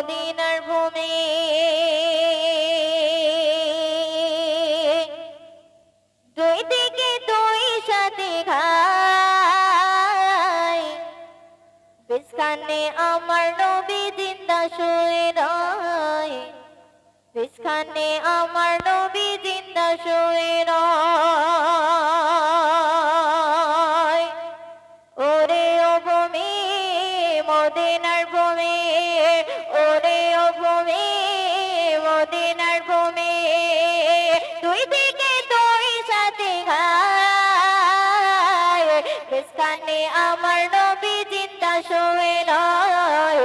মদিনার ভূমি। আমার নবী জিন্দা শুয়ে আমার নবী জিন্দা শুয়ে ওরে ও ভূমি, মদিনার ভূমি। বিস্কানে আমার নবী জিন্দা শুয়ে রয়।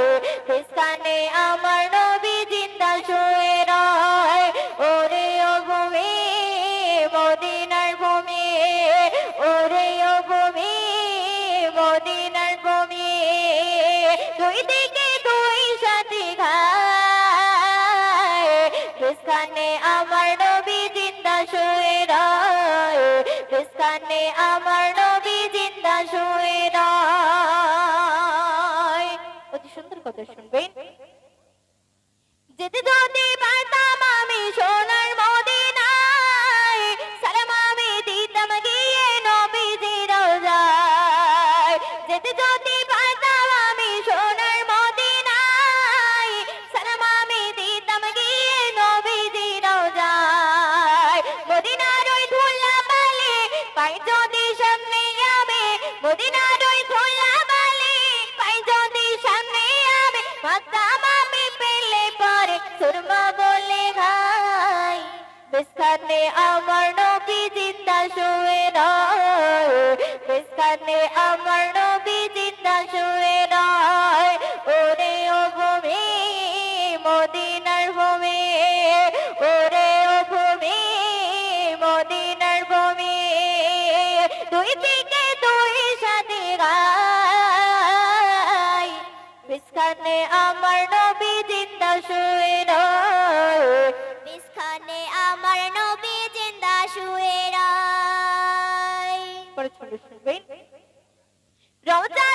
বিস্কানে আমার নবী জিন্দা শুয়ে রয়। ওরে ও ভূমি, মদিনার ভূমি, ওরে ও ভূমি, মদিনার ভূমি। দুই দিকে দুই সাথে বিস্কানে আমার নবী জিন্দা শুয়ে রয়। বিস্কানে আমার নবী কথা শুনবেন। যেতে যদি পারতাম, আমি সোনার মদিনায় সালাম আমি দিতাম গিয়ে নবীজির রোজায় যেতে যদি বিস্কানে আমার নবী জিন্দা শুয়ে রয় ওরে ও ভূমি, মদিনার ভূমি, ওরে ও ভূমি, মদিনার ভূমি। দুই দিকে দুই সাথে গাই। বিস্কানে আমার নবী জিন্দা শুয়ে রয় বিস্কানে আমার নবী জিন্দা শুয়ে রয় পরে ছোট শুনবেন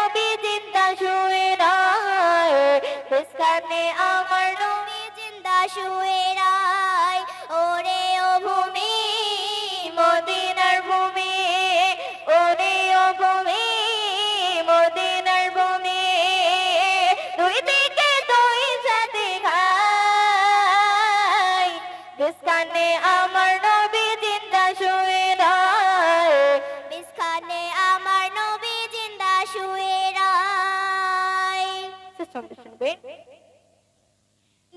বিস্কানে আমার নবী জিন্দা শুয়ে রয়। ওরে ও ভূমি, মদিনার ভূমি, ওরে ও ভূমি, মদিনার ভূমি, দুই দিকে দুই সাথে খাই বিস্কানে আমার নবী জিন্দা শুয়ে রয়। বিস্কানে আমার নবী জিন্দা শুয়ে রয়। শুনবেন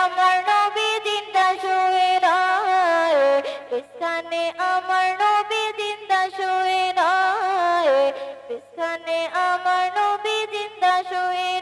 আমার নবী জিন্দা শুয়ে রয়। বিস্কানে আমার নবী জিন্দা শুয়ে রয়। বিস্কানে আমার নবী জিন্দা শুয়ে